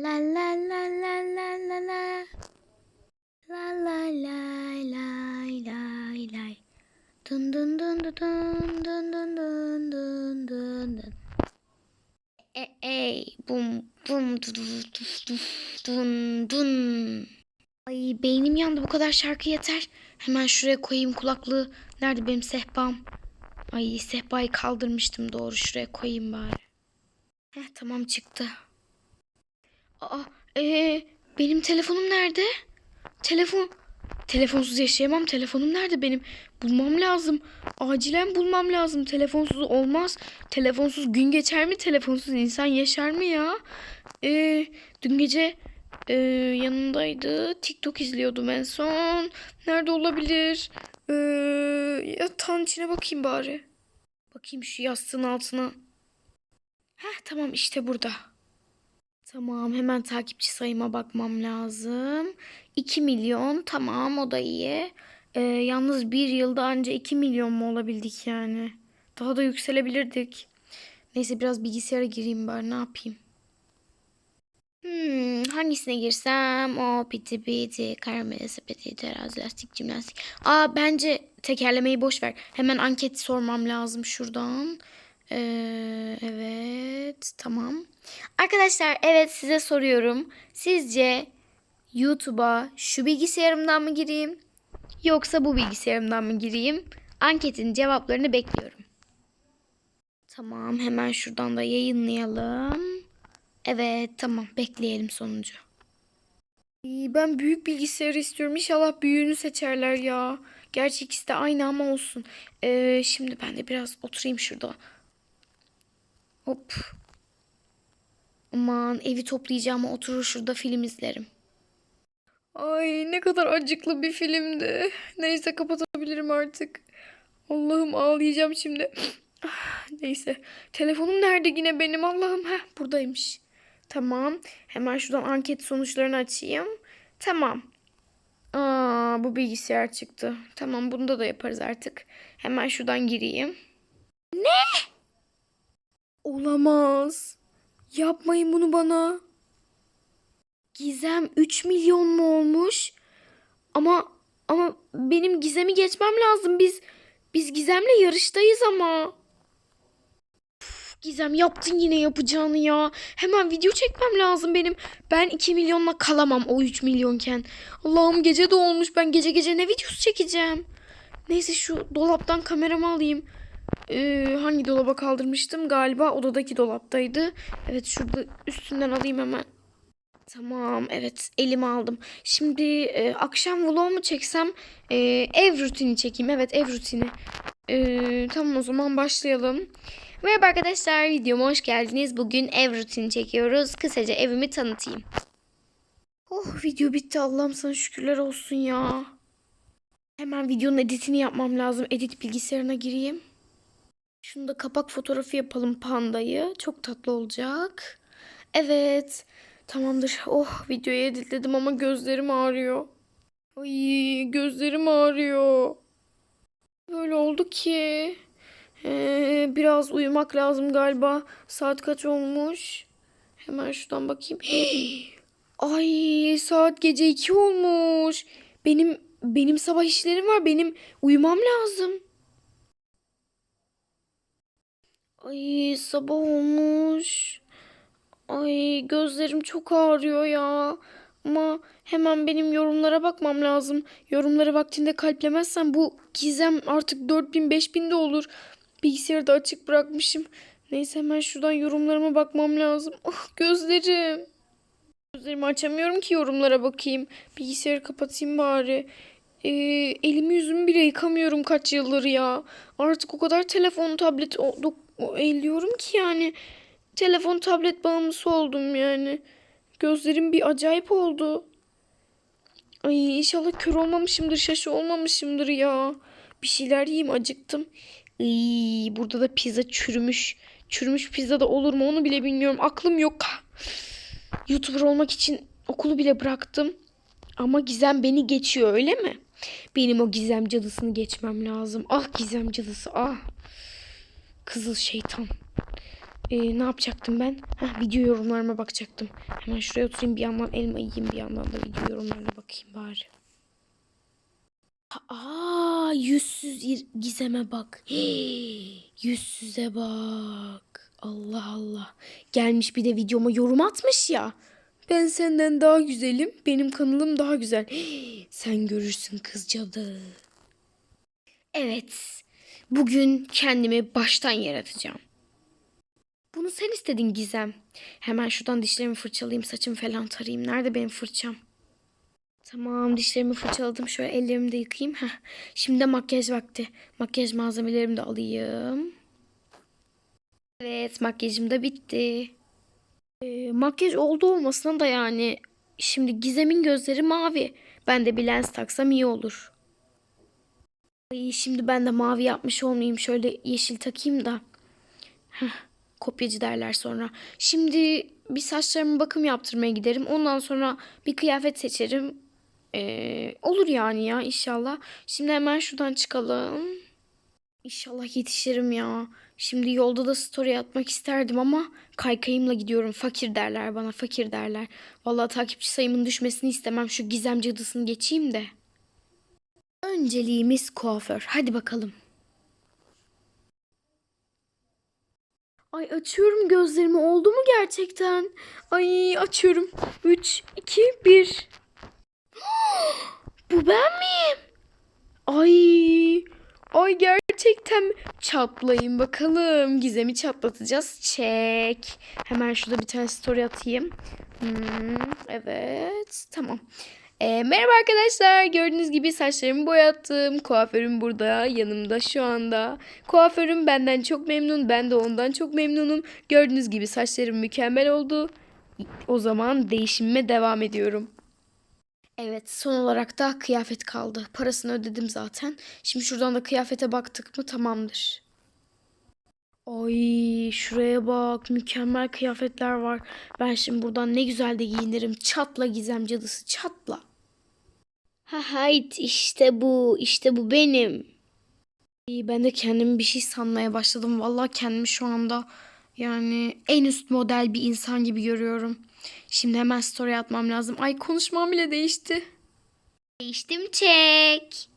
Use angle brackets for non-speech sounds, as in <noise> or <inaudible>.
la la la la la la la. La la la la la la. Dun dun dun dun dun dun dun dun dun dun dun. E ey bum bum du du du du dun dun. Ay beynim yandı bu kadar şarkı yeter. Hemen şuraya koyayım kulaklığı. Nerede benim sehpam? Ay sehpayı kaldırmıştım doğru şuraya koyayım bari. Heh tamam çıktı. Aa ee, benim telefonum nerede? Telefon telefonsuz yaşayamam. Telefonum nerede benim? Bulmam lazım. Acilen bulmam lazım. Telefonsuz olmaz. Telefonsuz gün geçer mi? Telefonsuz insan yaşar mı ya? Ee, dün gece ee, yanındaydı. TikTok izliyordum en son. Nerede olabilir? Ee, yatağın içine bakayım bari. Bakayım şu yastığın altına. Heh tamam işte burada. Tamam hemen takipçi sayıma bakmam lazım. 2 milyon tamam o da iyi. Ee, yalnız bir yılda anca 2 milyon mu olabildik yani? Daha da yükselebilirdik. Neyse biraz bilgisayara gireyim bari ne yapayım. Hmm, hangisine girsem? O piti piti, karamele sepeti, terazi, lastik, jimnastik. Aa bence tekerlemeyi boş ver. Hemen anket sormam lazım şuradan. Ee, evet tamam. Arkadaşlar evet size soruyorum. Sizce YouTube'a şu bilgisayarımdan mı gireyim? Yoksa bu bilgisayarımdan mı gireyim? Anketin cevaplarını bekliyorum. Tamam hemen şuradan da yayınlayalım. Evet tamam bekleyelim sonucu. Ben büyük bilgisayarı istiyorum. İnşallah büyüğünü seçerler ya. Gerçi ikisi de aynı ama olsun. Ee, şimdi ben de biraz oturayım şurada. Hop. Aman evi toplayacağım oturur şurada film izlerim. Ay ne kadar acıklı bir filmdi. Neyse kapatabilirim artık. Allah'ım ağlayacağım şimdi. Ah, Neyse. Telefonum nerede yine benim Allah'ım? Heh buradaymış. Tamam. Hemen şuradan anket sonuçlarını açayım. Tamam. Aa, bu bilgisayar çıktı. Tamam bunda da yaparız artık. Hemen şuradan gireyim. Olamaz. Yapmayın bunu bana. Gizem 3 milyon mu olmuş? Ama ama benim Gizem'i geçmem lazım. Biz biz Gizem'le yarıştayız ama. Üf, Gizem yaptın yine yapacağını ya. Hemen video çekmem lazım benim. Ben 2 milyonla kalamam o 3 milyonken. Allah'ım gece de olmuş. Ben gece gece ne videosu çekeceğim? Neyse şu dolaptan kameramı alayım. Ee, hangi dolaba kaldırmıştım? Galiba odadaki dolaptaydı. Evet şurada üstünden alayım hemen. Tamam evet elime aldım. Şimdi e, akşam vlog mu çeksem e, ev rutini çekeyim. Evet ev rutini. E, tamam o zaman başlayalım. Merhaba arkadaşlar videoma hoş geldiniz. Bugün ev rutini çekiyoruz. Kısaca evimi tanıtayım. Oh video bitti Allah'ım sana şükürler olsun ya. Hemen videonun editini yapmam lazım. Edit bilgisayarına gireyim. Şunu da kapak fotoğrafı yapalım pandayı. Çok tatlı olacak. Evet. Tamamdır. Oh videoyu editledim ama gözlerim ağrıyor. Ay gözlerim ağrıyor. Böyle oldu ki. Ee, biraz uyumak lazım galiba. Saat kaç olmuş? Hemen şuradan bakayım. <gasps> Ay saat gece 2 olmuş. Benim benim sabah işlerim var. Benim uyumam lazım. Ay sabah olmuş. Ay gözlerim çok ağrıyor ya. Ama hemen benim yorumlara bakmam lazım. Yorumlara vaktinde kalplemezsem bu gizem artık 4000 5000 de olur. Bilgisayarı da açık bırakmışım. Neyse hemen şuradan yorumlarıma bakmam lazım. <laughs> Ah gözlerim. Gözlerimi açamıyorum ki yorumlara bakayım. Bilgisayarı kapatayım bari. Ee, elimi yüzümü bile yıkamıyorum kaç yıldır ya. Artık o kadar telefon, tablet o, o- elliyorum ki yani. Telefon, tablet bağımlısı oldum yani. Gözlerim bir acayip oldu. Ay inşallah kör olmamışımdır, şaşı olmamışımdır ya. Bir şeyler yiyeyim acıktım. Iy, burada da pizza çürümüş. Çürümüş pizza da olur mu onu bile bilmiyorum. Aklım yok. YouTuber olmak için okulu bile bıraktım. Ama Gizem beni geçiyor öyle mi? Benim o Gizem cadısını geçmem lazım. Ah Gizem cadısı ah. Kızıl şeytan. Ee, ne yapacaktım ben? Heh, video yorumlarıma bakacaktım. Hemen şuraya oturayım bir yandan elma yiyeyim bir yandan da video yorumlarına bakayım bari. Aa, yüzsüz gizeme bak. Hii, <gasps> yüzsüze bak. Allah Allah. Gelmiş bir de videoma yorum atmış ya. Ben senden daha güzelim. Benim kanalım daha güzel. Hii, <gasps> sen görürsün kız cadı. Evet. Bugün kendimi baştan yaratacağım. Bunu sen istedin Gizem. Hemen şuradan dişlerimi fırçalayayım, saçımı falan tarayayım. Nerede benim fırçam? Tamam dişlerimi fırçaladım. Şöyle ellerimi de yıkayayım. Heh. Şimdi de makyaj vakti. Makyaj malzemelerimi de alayım. Evet makyajım da bitti. Ee, makyaj oldu olmasına da yani. Şimdi Gizem'in gözleri mavi. Ben de bir lens taksam iyi olur. Ay, şimdi ben de mavi yapmış olmayayım. Şöyle yeşil takayım da. Heh, kopyacı derler sonra. Şimdi bir saçlarıma bakım yaptırmaya giderim. Ondan sonra bir kıyafet seçerim. Ee, olur yani ya inşallah. Şimdi hemen şuradan çıkalım. İnşallah yetişirim ya. Şimdi yolda da story atmak isterdim ama kaykayımla gidiyorum. Fakir derler bana fakir derler. Vallahi takipçi sayımın düşmesini istemem. Şu gizem cadısını geçeyim de. Önceliğimiz kuaför. Hadi bakalım. Ay açıyorum gözlerimi. Oldu mu gerçekten? Ay açıyorum. 3, 2, 1. Bu ben miyim? Ay. Ay gerçekten çatlayın bakalım. Gizemi çatlatacağız. Çek. Hemen şurada bir tane story atayım. Hmm, evet. Tamam. Ee, merhaba arkadaşlar. Gördüğünüz gibi saçlarımı boyattım. Kuaförüm burada. Yanımda şu anda. Kuaförüm benden çok memnun. Ben de ondan çok memnunum. Gördüğünüz gibi saçlarım mükemmel oldu. O zaman değişimime devam ediyorum. Evet son olarak da kıyafet kaldı. Parasını ödedim zaten. Şimdi şuradan da kıyafete baktık mı tamamdır. Ay şuraya bak mükemmel kıyafetler var. Ben şimdi buradan ne güzel de giyinirim. Çatla gizem cadısı çatla. Ha hayt işte bu işte bu benim. İyi, ben de kendimi bir şey sanmaya başladım. Vallahi kendimi şu anda yani en üst model bir insan gibi görüyorum. Şimdi hemen story atmam lazım. Ay konuşmam bile değişti. Değiştim çek.